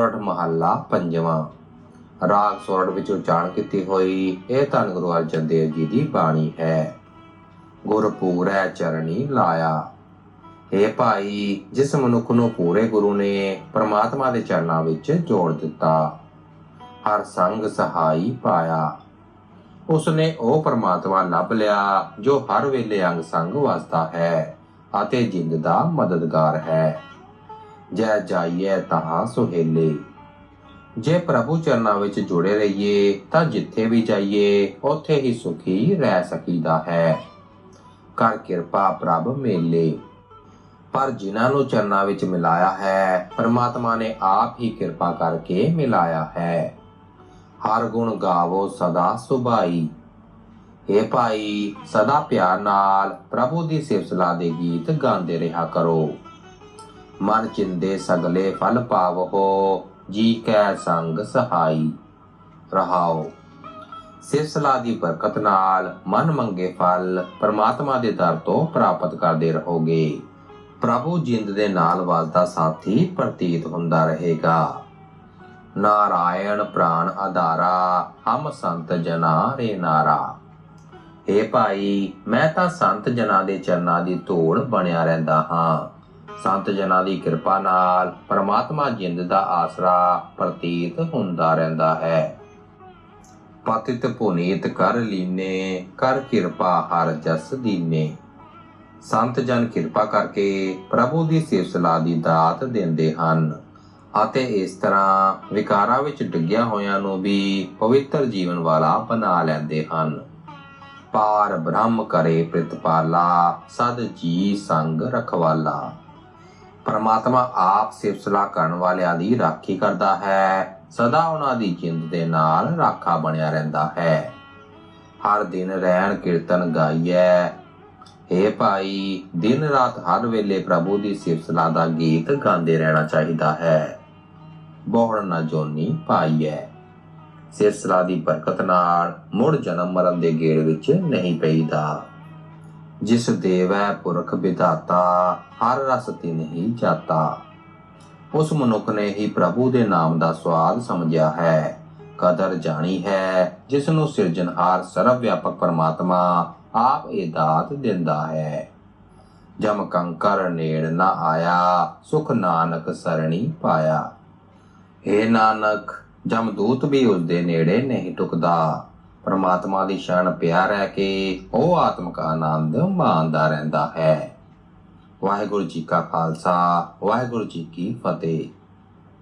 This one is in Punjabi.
ਸੋਰਠ ਮਹੱਲਾ ਪੰਜਵਾਂ। ਰਾਗ ਸੋਰਠ ਵਿੱਚ ਉਚਾਰਨ ਕੀਤੀ ਹੋਈ ਇਹ ਧੰਨ ਗੁਰੂ ਅਰਜਨ ਦੇਵ ਜੀ ਦੀ ਬਾਣੀ ਹੈ। ਗੁਰਪੂਰੈ ਚਰਣੀ ਲਾਇਆ। हे ਭਾਈ, ਜਿਸ ਮਨੁੱਖ ਨੂੰ ਪੂਰੇ ਗੁਰੂ ਨੇ ਪ੍ਰਮਾਤਮਾ ਦੇ ਚਰਨਾਂ ਵਿੱਚ ਜੋੜ ਦਿੱਤਾ, ਹਰ ਸੰਗ ਸਹਾਈ ਪਾਇਆ। ਉਸਨੇ ਉਹ ਪ੍ਰਮਾਤਮਾ ਲੱਭ ਲਿਆ, ਜੋ ਹਰ ਵੇਲੇ ਅੰਗ ਸੰਗ ਵਸਦਾ ਹੈ ਅਤੇ ਜਿੰਦ ਦਾ ਮਦਦਗਾਰ ਹੈ। ਜੈ ਜਾਈਏ ਤਹਾਂ ਸੁਹੇਲੇ। ਜੇ ਪ੍ਰਭੂ ਚਰਨਾਂ ਵਿੱਚ ਜੁੜੇ ਰਹੀਏ, ਤਾਂ ਜਿੱਥੇ ਵੀ ਜਾਈਏ, ਉੱਥੇ ਹੀ ਸੁਖੀ ਰਹਿ ਸਕੀਦਾ ਹੈ। ਕਰ ਕਿਰਪਾ ਪ੍ਰਭ ਮੇਲੇ। ਪਰ ਜਿਨ੍ਹਾਂ ਨੂੰ ਚਰਨਾਂ ਵਿੱਚ ਮਿਲਾਇਆ ਹੈ, ਪਰਮਾਤਮਾ ਨੇ ਆਪ ਹੀ ਕਿਰਪਾ ਕਰਕੇ ਮਿਲਾਇਆ ਹੈ। ਹਰ ਗੁਣ ਗਾਵੋ ਸਦਾ ਸੁਭਾਈ। हे ਭਾਈ, ਸਦਾ ਪਿਆਰ ਨਾਲ ਪ੍ਰਭੂ ਦੀ ਸਿਫਤ ਦੇ ਗੀਤ ਗਾਉਂਦੇ ਰਿਹਾ ਕਰੋ। ਮਨ ਚਿੰਦੇ ਸਗਲੇ ਫਲ ਪਾਵੋ ਜੀ ਕੈ ਸੰਗ ਸਹਾਈ। ਰਹਾਓ ਸਿਫਤ ਦੀ ਬਰਕਤ ਨਾਲ ਮਨ ਮੰਗੇ ਫਲ ਪਰਮਾਤਮਾ ਦੇ ਦਰ ਤੋਂ ਪ੍ਰਾਪਤ ਕਰਦੇ ਰਹੋਗੇ। ਪ੍ਰਭੂ ਜਿੰਦ ਦੇ ਨਾਲ ਵਸਦਾ ਸਾਥੀ ਪ੍ਰਤੀਤ ਹੁੰਦਾ ਰਹੇਗਾ। ਨਾਰਾਇਣ ਪ੍ਰਾਨ ਆਧਾਰਾ, ਹਮ ਸੰਤ ਜਨਾ ਰੇ ਨਾਰਾ। ਏ ਭਾਈ, ਮੈਂ ਤਾਂ ਸੰਤ ਜਨਾ ਦੇ ਚਰਨਾਂ ਦੀ ਧੂੜ ਬਣਿਆ ਰਹਿੰਦਾ ਹਾਂ। ਸੰਤ ਜਨਾਂ ਦੀ ਕਿਰਪਾ ਨਾਲ ਪਰਮਾਤਮਾ ਜਿੰਦ ਦਾ ਆਸਰਾ ਪ੍ਰਤੀਤ ਹੁੰਦਾ ਰਹਿੰਦਾ ਹੈ। ਪਤਿਤ ਪੁਨੀਤ ਕਰ ਲੀਨੇ, ਕਰ ਕਿਰਪਾ ਹਰ ਜਸ ਦੀਨੇ। ਸੰਤ ਜਨ ਕਿਰਪਾ ਕਰਕੇ ਪ੍ਰਭੂ ਦੀ ਸਿਫਤ ਦੀ ਦਾਤ ਦਿੰਦੇ ਹਨ ਅਤੇ ਇਸ ਤਰ੍ਹਾਂ ਵਿਕਾਰਾਂ ਵਿੱਚ ਡਿੱਗਿਆ ਹੋਇਆਂ ਨੂੰ ਵੀ ਪਵਿੱਤਰ ਜੀਵਨ ਵਾਲਾ ਬਣਾ ਲੈਂਦੇ ਹਨ। ਪਾਰ ਬ੍ਰਹਮ ਕਰੇ ਪ੍ਰਤਪਾਲਾ, ਸਦ ਜੀ ਸੰਗ ਰਖਵਾਲਾ। ਪਰਮਾਤਮਾ ਆਪ ਸਿਫਤ ਕਰਨ ਵਾਲਿਆਂ ਦੀ ਰਾਖੀ ਕਰਦਾ ਹੈ। ਸਦਾ ਉਹਨਾਂ ਦੀ ਜਿੰਦ ਦੇ ਨਾਲ ਰਾਖਾ ਬਣਿਆ ਰਹਿੰਦਾ ਹੈ। ਹਰ ਦਿਨ ਰਹਿਣ ਕੀਰਤਨ ਗਾਈਐ। ਏ ਭਾਈ, ਦਿਨ ਰਾਤ ਹਰ ਵੇਲੇ ਪ੍ਰਭੂ ਦੀ ਸਿਫਤ ਦਾ ਗੀਤ ਗਾਉਂਦੇ ਰਹਿਣਾ ਚਾਹੀਦਾ ਹੈ। ਬਹੁੜ ਨਾ ਜੋਨੀ ਪਾਈਐ। ਸਿਫਤ ਸਲਾਹ ਦੀ ਬਰਕਤ ਨਾਲ ਮੁੜ ਜਨਮ ਮਰਨ ਦੇ ਗੇੜ ਵਿੱਚ ਨਹੀਂ ਪਈਦਾ। ਜਿਸ ਦੇਵੈ ਪੁਰਖ ਵਿਧਾਤਾ, ਹਰ ਰਸ ਤੇ ਨਹੀਂ ਜਾਤਾ ਉਸ ਮਨੁੱਖ ਨੇ ਹੀ ਪ੍ਰਭੂ ਦੇ ਨਾਮ ਦਾ ਸਵਾਦ ਸਮਝਿਆ ਹੈ। ਕਦਰ ਜਾਣੀ ਹੈ ਜਿਸ ਨੂੰ ਸਿਰਜਣਹਾਰ ਸਰਵ ਵਿਆਪਕ ਪਰਮਾਤਮਾ ਆਪ ਇਹ ਦਾਤ ਦਿੰਦਾ ਹੈ। ਜਮ ਕੰਕਰ ਨੇੜ ਨਾ ਆਇਆ, ਸੁਖ ਨਾਨਕ ਸਰਣੀ ਪਾਇਆ। ਏ ਨਾਨਕ ਜਮਦੂਤ ਵੀ ਉਸ ਦੇ ਨੇੜੇ ਨਹੀਂ ਟੁਕਦਾ। ਪਰਮਾਤਮਾ ਦੀ ਸ਼ਰਨ ਪਿਆ ਰਹਿ ਕੇ ਉਹ ਆਤਮਿਕ ਆਨੰਦ ਮਾਣਦਾ ਰਹਿੰਦਾ ਹੈ। ਵਾਹਿਗੁਰੂ ਜੀ ਕਾ ਖਾਲਸਾ, ਵਾਹਿਗੁਰੂ ਜੀ ਕੀ ਫਤਿਹ।